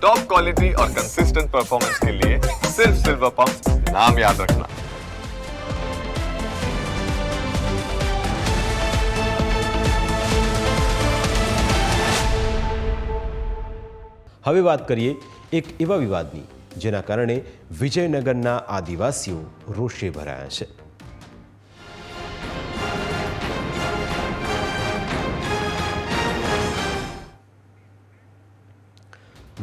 Top quality और consistent performance के लिए सिर्फ सिल्वर पंप नाम याद रखना હવે વાત કરીએ એક એવા વિવાદની જેના કારણે વિજયનગરના આદિવાસીઓ રોષે ભરાયા છે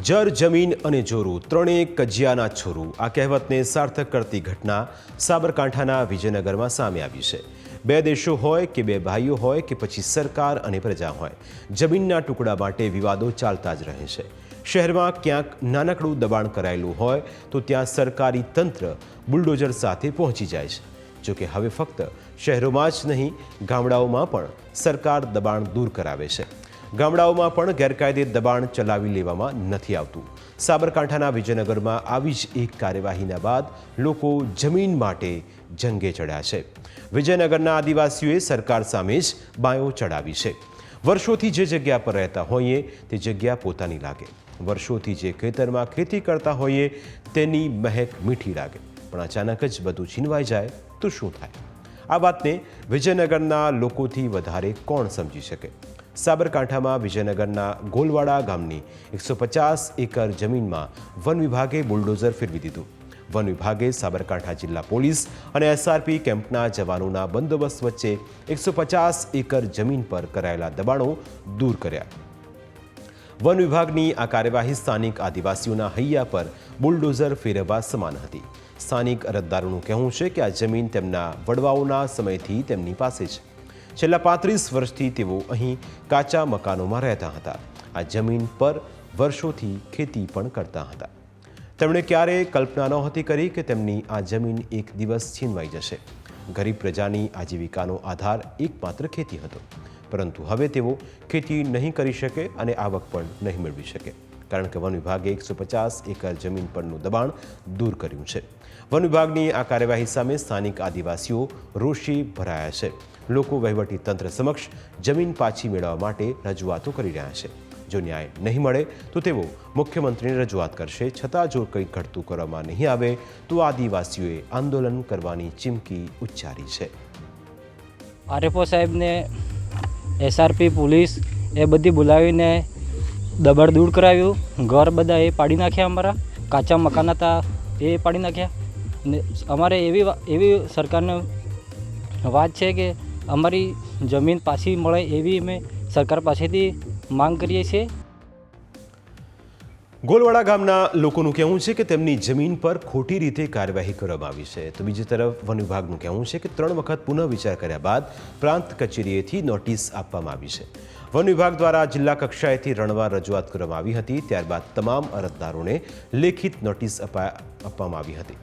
જર, જમીન અને જોરું ત્રણેય કજિયાના છોરું આ કહેવતને સાર્થક કરતી ઘટના સાબરકાંઠાના વિજયનગરમાં સામે આવી છે. બે દેશો હોય કે બે ભાઈઓ હોય કે પછી સરકાર અને પ્રજા હોય, જમીનના ટુકડા માટે વિવાદો ચાલતા જ રહે છે. શહેરમાં ક્યાંક નાનકડું દબાણ કરાયેલું હોય તો ત્યાં સરકારી તંત્ર બુલડોઝર સાથે પહોંચી જાય છે. જોકે હવે ફક્ત શહેરોમાં જ નહીં, ગામડાઓમાં પણ સરકાર દબાણ દૂર કરાવે છે. ગામડાઓમાં પણ ગેરકાયદે દબાણ ચલાવી લેવામાં નથી આવતું. સાબરકાંઠાના વિજયનગરમાં આવી જ એક કાર્યવાહીના બાદ લોકો જમીન માટે જંગે ચડ્યા છે. વિજયનગરના આદિવાસીઓએ સરકાર સામે જ બાયો ચડાવી છે. વર્ષોથી જે જગ્યા પર રહેતા હોઈએ, તે જગ્યા પોતાની લાગે. વર્ષોથી જે ખેતરમાં ખેતી કરતા હોઈએ, તેની મહેક મીઠી લાગે. પણ અચાનક જ બધું છીનવાઈ જાય તો શું થાય? આ વાતને વિજયનગરના લોકોથી વધારે કોણ સમજી શકે? સાબરકાંઠામાં વિજયનગરના ગોલવાડા ગામની એકસો પચાસ એકર જમીનમાં વન વિભાગે બુલડોઝર ફેરવી દીધું. વન વિભાગે સાબરકાંઠા જિલ્લા પોલીસ અને એસઆરપી કેમ્પના જવાનોના બંદોબસ્ત વચ્ચે એકસો પચાસ એકર જમીન પર કરાયેલા દબાણો દૂર કર્યા. વન વિભાગની આ કાર્યવાહી સ્થાનિક આદિવાસીઓના હૈયા પર બુલડોઝર ફેરવવા સમાન હતી. સ્થાનિક અરજદારોનું કહેવું છે કે આ જમીન તેમના વડવાઓના સમયથી તેમની પાસે છે. છેલ્લા પાંત્રીસ વર્ષથી તેઓ અહીં કાચા મકાનોમાં રહેતા હતા. આ જમીન પર વર્ષોથી ખેતી પણ કરતા હતા. તેમણે ક્યારેય કલ્પના નહોતી કરી કે તેમની આ જમીન એક દિવસ છીનવાઈ જશે. ગરીબ પ્રજાની આજીવિકાનો આધાર એકમાત્ર ખેતી હતો. પરંતુ હવે તેઓ ખેતી નહીં કરી શકે અને આવક પણ નહીં મેળવી શકે. કારણ કે વન વિભાગે એકસો પચાસ એકર જમીન પરનું દબાણ દૂર કર્યું છે. વન વિભાગની આ કાર્યવાહી સામે સ્થાનિક આદિવાસીઓ રોષી ભરાયા છે. લોકો વહીવટી તંત્ર સમક્ષ જમીન પાછી મેળવવા માટે રજૂઆતો કરી રહ્યા છે. જો ન્યાય નહીં મળે, તો તેઓ મુખ્યમંત્રીને રજૂઆત કરશે. છતાં જો કંઈ ઘટતું કરવામાં નહીં આવે, તો આદિવાસીઓએ આંદોલન કરવાની ચીમકી ઉચ્ચારી છે. આરએફઓ સાહેબને, એસઆરપી, પોલીસ એ બધી બોલાવીને દબાણ દૂર કરાવ્યું. ઘર બધા એ પાડી નાખ્યા અમારા. કાચા મકાન હતા એ પાડી નાખ્યા. ને અમારે એવી એવી સરકારને વાત છે કે અમારી જમીન પાછી મળે એવી અમે સરકાર પાસેથી માંગ કરીએ છીએ. ગોલવાડા ગામના લોકોનું કહેવું છે કે તેમની જમીન પર ખોટી રીતે કાર્યવાહી કરવામાં આવી છે. તો બીજી તરફ વન વિભાગનું કહેવું છે કે ત્રણ વખત પુનઃ વિચાર કર્યા બાદ પ્રાંત કચેરીએથી નોટિસ આપવામાં આવી છે. વન વિભાગ દ્વારા જિલ્લા કક્ષાએથી રણવા રજૂઆત કરવામાં આવી હતી. ત્યારબાદ તમામ અરજદારોને લેખિત નોટિસ આપવામાં આવી હતી.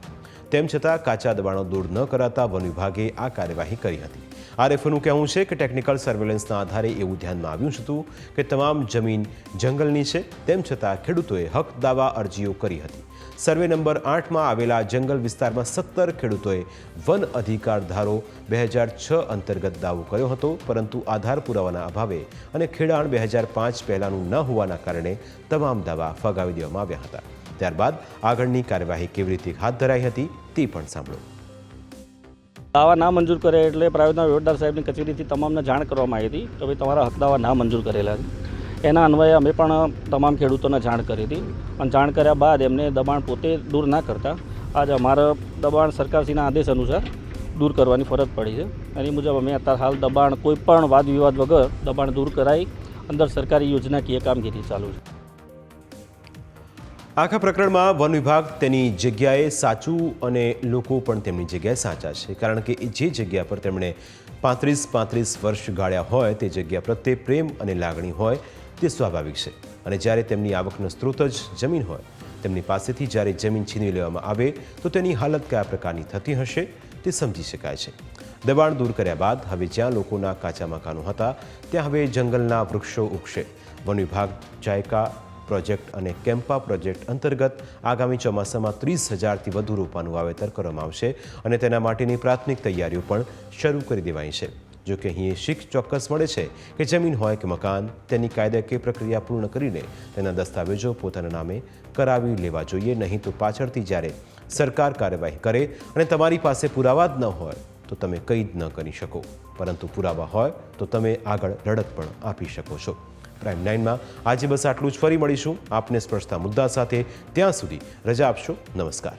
તેમ છતાં કાચા દબાણો દૂર ન કરાતા વન વિભાગે આ કાર્યવાહી કરી હતી. આરએફઓનું કહેવું છે કે ટેકનિકલ સર્વેલન્સના આધારે એવું ધ્યાનમાં આવ્યું હતું કે તમામ જમીન જંગલની છે, તેમ છતાં ખેડૂતોએ હક, દાવા, અરજીઓ કરી હતી. સર્વે નંબર આઠમાં આવેલા જંગલ વિસ્તારમાં સત્તર ખેડૂતોએ વન અધિકાર ધારો બે હજાર છ અંતર્ગત દાવો કર્યો હતો, પરંતુ આધાર પુરાવાના અભાવે અને ખેડાણ બે હજાર પાંચ પહેલાંનું ન હોવાના કારણે તમામ દાવા ફગાવી દેવામાં આવ્યા હતા. ત્યારબાદ આગળની કાર્યવાહી કેવી રીતે હાથ ધરાઈ હતી તે પણ સાંભળો. દાવા ના મંજૂર કરે એટલે પ્રાઇવેટના વહીવટદાર સાહેબની કચેરીથી તમામને જાણ કરવામાં આવી હતી કે ભાઈ તમારા હક દાવા ના મંજૂર કરેલા છે. એના અન્વયે અમે પણ તમામ ખેડૂતોને જાણ કરી હતી અને જાણ કર્યા બાદ એમને દબાણ પોતે દૂર ના કરતા આજ અમારા દબાણ સરકારશ્રીના આદેશ અનુસાર દૂર કરવાની ફરજ પડી છે. એની મુજબ અમે અત્યારે હાલ દબાણ કોઈ પણ વાદ વિવાદ વગર દબાણ દૂર કરાઈ અંદર સરકારી યોજનાકીય કામગીરી ચાલુ છે. આખા પ્રકરણમાં વન વિભાગ તેની જગ્યાએ સાચું અને લોકો પણ તેમની જગ્યાએ સાચા છે. કારણ કે જે જગ્યા પર તેમણે પાંત્રીસ પાંત્રીસ વર્ષ ગાળ્યા હોય, તે જગ્યા પ્રત્યે પ્રેમ અને લાગણી હોય, તે સ્વાભાવિક છે. અને જ્યારે તેમની આવકનો સ્ત્રોત જ જમીન હોય, તેમની પાસેથી જ્યારે જમીન છીનવી લેવામાં આવે, તો તેની હાલત કયા પ્રકારની થતી હશે, તે સમજી શકાય છે. દબાણ દૂર કર્યા બાદ હવે જ્યાં લોકોના કાચા મકાનો હતા, ત્યાં હવે જંગલના વૃક્ષો ઉગશે. વન વિભાગ જાયકા પ્રોજેક્ટ અને કેમ્પા પ્રોજેક્ટ અંતર્ગત આગામી ચોમાસામાં ત્રીસ હજારથી વધુ રોપાનું વાવેતર કરવામાં આવશે અને તેના માટેની પ્રાથમિક તૈયારીઓ પણ શરૂ કરી દેવાઈ છે. જો કે અહીં એ શીખ ચોક્કસ મળે છે કે જમીન હોય કે મકાન, તેની કાયદાકીય પ્રક્રિયા પૂર્ણ કરીને તેના દસ્તાવેજો પોતાના નામે કરાવી લેવા જોઈએ, નહીં તો પાછળથી જ્યારે સરકાર કાર્યવાહી કરે અને તમારી પાસે પુરાવા જ ન હોય, તો તમે કંઈ જ ન કરી શકો. પરંતુ પુરાવા હોય તો તમે આગળ લડત પણ આપી શકો છો. પ્રાઇમ નાઇનમાં આજે બસ આટલું જ. ફરી મળીશું આપને સ્પર્શતા મુદ્દા સાથે. ત્યાં સુધી રજા આપશો. નમસ્કાર.